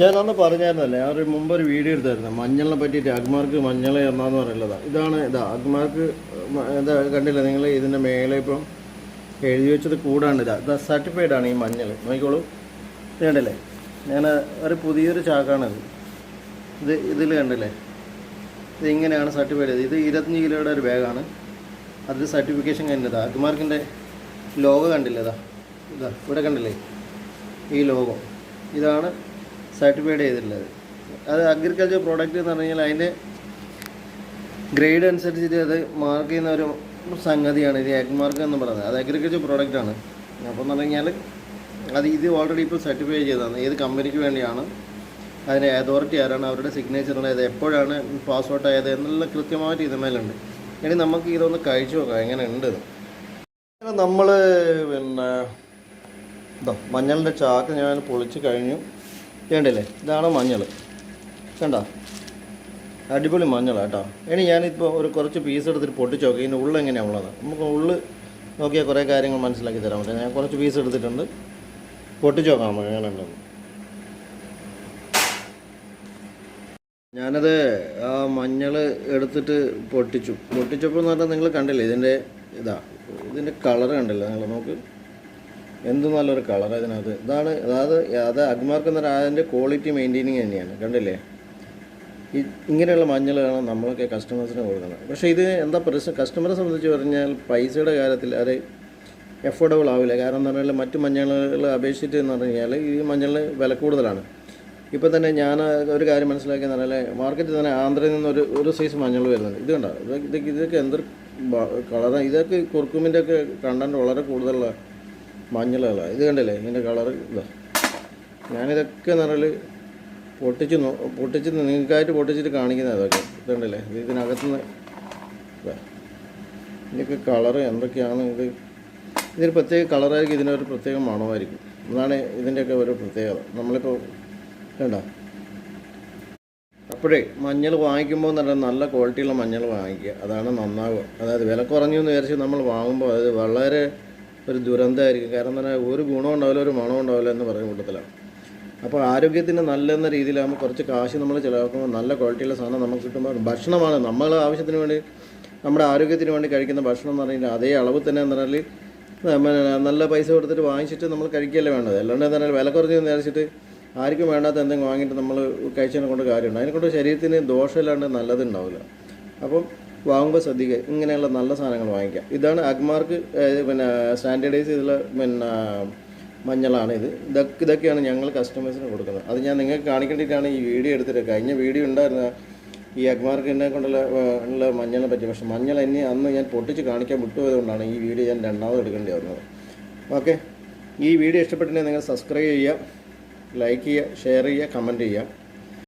ഞാൻ അന്ന് പറഞ്ഞായിരുന്നല്ലേ ഞാൻ ഒരു മുമ്പ് ഒരു വീഡിയോ എടുത്തായിരുന്നു. മഞ്ഞളിനെ പറ്റിയിട്ട് അഗ്മാർക്ക് മഞ്ഞൾ എന്നാന്ന് പറയുന്നതാണ് ഇതാണ് ഇതാ. അഗ്മാർക്ക് എന്താ കണ്ടില്ല നിങ്ങൾ ഇതിന്റെ മേലെ ഇപ്പം എഴുതി വെച്ചത് കൂടാണ്ട് ഇതാ. ഇതാ സർട്ടിഫൈഡ് ആണ് ഈ മഞ്ഞൾ നോക്കിക്കോളൂ. കണ്ടില്ലേ? ഞാൻ ഒരു പുതിയൊരു ചാക്കാണിത്. ഇത് ഇതിൽ കണ്ടില്ലേ? ഇത് ഇങ്ങനെയാണ് സർട്ടിഫൈഡ് ചെയ്തത്. ഇത് ഇരുപത്തഞ്ച് കിലോയുടെ ഒരു ബാഗാണ്. അതിൽ സർട്ടിഫിക്കേഷൻ കഴിഞ്ഞതാ. അഗ്മാർക്കിന്റെ ലോഗോ കണ്ടില്ലേ? ഇതാ. ഇതാ. ഇവിടെ കണ്ടില്ലേ? ഈ ലോഗോ ഇതാണ് സർട്ടിഫൈഡ് ചെയ്തിട്ടുള്ളത്. അത് അഗ്രികൾച്ചർ പ്രോഡക്റ്റ് എന്ന് പറഞ്ഞു കഴിഞ്ഞാൽ അതിന്റെ ഗ്രേഡ് അനുസരിച്ചിട്ട് അത് മാർക്ക് ചെയ്യുന്ന ഒരു സംഗതിയാണ്. ഇത് എഗ് മാർക്ക് എന്ന് പറയുന്നത്. അത് അഗ്രികൾച്ചർ പ്രോഡക്റ്റ് ആണ്. അപ്പോൾ എന്ന് പറഞ്ഞു കഴിഞ്ഞാൽ അത് ഇത് ഓൾറെഡി ഇപ്പോൾ സർട്ടിഫൈ ചെയ്തതാണ്. ഏത് കമ്പനിക്ക് വേണ്ടിയാണ് അതിന്റെ അതോറിറ്റി ആരാണ് അവരുടെ സിഗ്നേച്ചർ ഇത് എപ്പോഴാണ് പാസ് ഔട്ട് ആയത് എന്നുള്ള കൃത്യമായിട്ട് ഇതുമേലുണ്ട് ഇനി നമുക്ക് ഇതൊന്ന് കഴിച്ചു നോക്കാം. എങ്ങനെ ഉണ്ട് നമ്മൾ പിന്നെ മഞ്ഞളിന്റെ ചാക്ക് ഞാൻ പൊളിച്ച് കഴിഞ്ഞു. വേണ്ടില്ലേ ഇതാണ് മഞ്ഞൾ കണ്ട? അടിപൊളി മഞ്ഞളാണ് കേട്ടോ. ഇനി ഞാനിപ്പോൾ ഒരു കുറച്ച് പീസ് എടുത്തിട്ട് പൊട്ടിച്ച് നോക്കി. ഇതിന്റെ ഉള്ളിൽ എങ്ങനെയാണ് ഉള്ളത്? നമുക്ക് ഉള്ളിൽ നോക്കിയാൽ കുറേ കാര്യങ്ങൾ മനസ്സിലാക്കി തരാൻ പറ്റും. ഞാൻ കുറച്ച് പീസ് എടുത്തിട്ടുണ്ട്. പൊട്ടിച്ച് നോക്കാം നമുക്ക് ഞാനത് ആ മഞ്ഞൾ എടുത്തിട്ട് പൊട്ടിച്ചു. പൊട്ടിച്ചപ്പോൾ എന്ന് പറഞ്ഞാൽ നിങ്ങൾ കണ്ടില്ലേ ഇതിന്റെ ഇതാ ഇതിന്റെ കളർ കണ്ടില്ല നിങ്ങൾ നോക്ക് എന്ത് നല്ലൊരു കളർ അതിനകത്ത് ഇതാണ് അതായത് അത് അഗ്മാർക്ക് എന്ന് പറഞ്ഞാൽ അതിന്റെ ക്വാളിറ്റി മെയിന്റെയിനിങ് തന്നെയാണ്. കണ്ടില്ലേ? ഈ ഇങ്ങനെയുള്ള മഞ്ഞളാണ് നമ്മളൊക്കെ കസ്റ്റമേഴ്സിന് കൊടുക്കുന്നത്. പക്ഷേ ഇത് എന്താ പ്രശ്നം? കസ്റ്റമറെ സംബന്ധിച്ച് പറഞ്ഞാൽ പൈസയുടെ കാര്യത്തിൽ അത് എഫോർഡബിൾ ആവില്ല. കാരണം എന്ന് പറഞ്ഞാൽ മറ്റു മഞ്ഞളുകൾ അപേക്ഷിച്ചിട്ട് എന്ന് പറഞ്ഞു കഴിഞ്ഞാൽ ഈ മഞ്ഞളിന് വില കൂടുതലാണ്. ഇപ്പോൾ തന്നെ ഞാൻ ഒരു കാര്യം മനസ്സിലാക്കിയെന്ന് പറഞ്ഞാൽ മാർക്കറ്റിൽ തന്നെ ആന്ധ്രയിൽ നിന്ന് ഒരു ഒരു സൈസ് മഞ്ഞൾ വരുന്നുണ്ട്. ഇത് കണ്ടോ? ഇത് ഇതൊക്കെ ഇതൊക്കെ എന്തൊരു കളറാണ് ഇതൊക്കെ കുറുക്കുമിന്റെ ഒക്കെ കണ്ടന്റ് വളരെ കൂടുതലുള്ള മഞ്ഞളുകളാണ് ഇത് കണ്ടില്ലേ? ഇതിന്റെ കളർ ഇതാ. ഞാനിതൊക്കെ പറഞ്ഞാൽ പൊട്ടിച്ച് പൊട്ടിച്ച് നിങ്ങൾക്കായിട്ട് പൊട്ടിച്ചിട്ട് കാണിക്കുന്നത് അതൊക്കെ ഇതുണ്ടല്ലേ ഇത് ഇതിനകത്തുനിന്ന് ഇതാ. ഇതിന്റെയൊക്കെ കളർ എന്തൊക്കെയാണ് ഇത് ഇതിന് പ്രത്യേക കളറായിരിക്കും. ഇതിനൊരു പ്രത്യേക മണമായിരിക്കും. അതാണ് ഇതിന്റെയൊക്കെ ഒരു പ്രത്യേകത. നമ്മളിപ്പോൾ വേണ്ട അപ്പോഴേ മഞ്ഞൾ വാങ്ങിക്കുമ്പോൾ എന്ന് പറഞ്ഞാൽ നല്ല ക്വാളിറ്റിയുള്ള മഞ്ഞൾ വാങ്ങിക്കുക. അതാണ് നന്നാവുക. അതായത് വില കുറഞ്ഞു എന്ന് വിചാരിച്ച് നമ്മൾ വാങ്ങുമ്പോൾ അതായത് വളരെ ഒരു ദുരന്തമായിരിക്കും. കാരണം പറഞ്ഞാൽ ഒരു ഗുണം ഉണ്ടാവില്ല ഒരു മണം ഉണ്ടാവില്ല എന്ന് പറയുന്ന കൂട്ടത്തിലാണ്. അപ്പോൾ ആരോഗ്യത്തിന് നല്ലെന്ന രീതിയിലാകുമ്പോൾ കുറച്ച് കാശ് നമ്മൾ ചിലവാക്കുമ്പോൾ നല്ല ക്വാളിറ്റിയുള്ള സാധനം നമുക്ക് കിട്ടുമ്പോൾ ഭക്ഷണമാണ് നമ്മൾ ആവശ്യത്തിന് വേണ്ടി നമ്മുടെ ആരോഗ്യത്തിന് വേണ്ടി കഴിക്കുന്ന ഭക്ഷണം എന്ന് പറഞ്ഞാൽ അതേ അളവ് തന്നെ എന്ന് പറഞ്ഞാൽ നല്ല പൈസ കൊടുത്തിട്ട് വാങ്ങിച്ചിട്ട് നമ്മൾ കഴിക്കുകയല്ലേ വേണ്ടത്. അല്ലാണ്ട് എന്ന് പറഞ്ഞാൽ വില കുറഞ്ഞ് വിചാരിച്ചിട്ട് ആർക്കും വേണ്ടാത്ത എന്തെങ്കിലും വാങ്ങിയിട്ട് നമ്മൾ കഴിച്ചതിനെ കൊണ്ട് കാര്യമുണ്ട്. അതിനെക്കൊണ്ട് ശരീരത്തിന് ദോഷമില്ലാണ്ട് നല്ലതുണ്ടാവില്ല അപ്പം വാങ്ങുമ്പോൾ ശ്രദ്ധിക്കുക. ഇങ്ങനെയുള്ള നല്ല സാധനങ്ങൾ വാങ്ങിക്കുക ഇതാണ് അഗ്മാർക്ക് പിന്നെ സ്റ്റാൻഡേർഡൈസ് ചെയ്തുള്ള പിന്നെ മഞ്ഞളാണ് ഇത്. ഇതൊക്കെ ഇതൊക്കെയാണ് ഞങ്ങൾ കസ്റ്റമേഴ്സിന് കൊടുക്കുന്നത്. അത് ഞാൻ നിങ്ങൾക്ക് കാണിക്കേണ്ടിയിട്ടാണ് ഈ വീഡിയോ എടുത്തിട്ട് കഴിഞ്ഞ വീഡിയോ ഉണ്ടായിരുന്ന ഈ അഗ്മാർക്കിനെ കൊണ്ടുള്ള ഉള്ള മഞ്ഞളിനെ പറ്റി. പക്ഷേ മഞ്ഞൾ എന്നെ അന്ന് ഞാൻ പൊട്ടിച്ച് കാണിക്കാൻ വിട്ടുപോയതുകൊണ്ടാണ് ഈ വീഡിയോ ഞാൻ രണ്ടാമത് എടുക്കേണ്ടി വന്നത്. ഓക്കെ. ഈ വീഡിയോ ഇഷ്ടപ്പെട്ടിട്ടുണ്ടെങ്കിൽ നിങ്ങൾ സബ്സ്ക്രൈബ് ചെയ്യുക ലൈക്ക് ചെയ്യുക ഷെയർ ചെയ്യുക കമന്റ് ചെയ്യുക.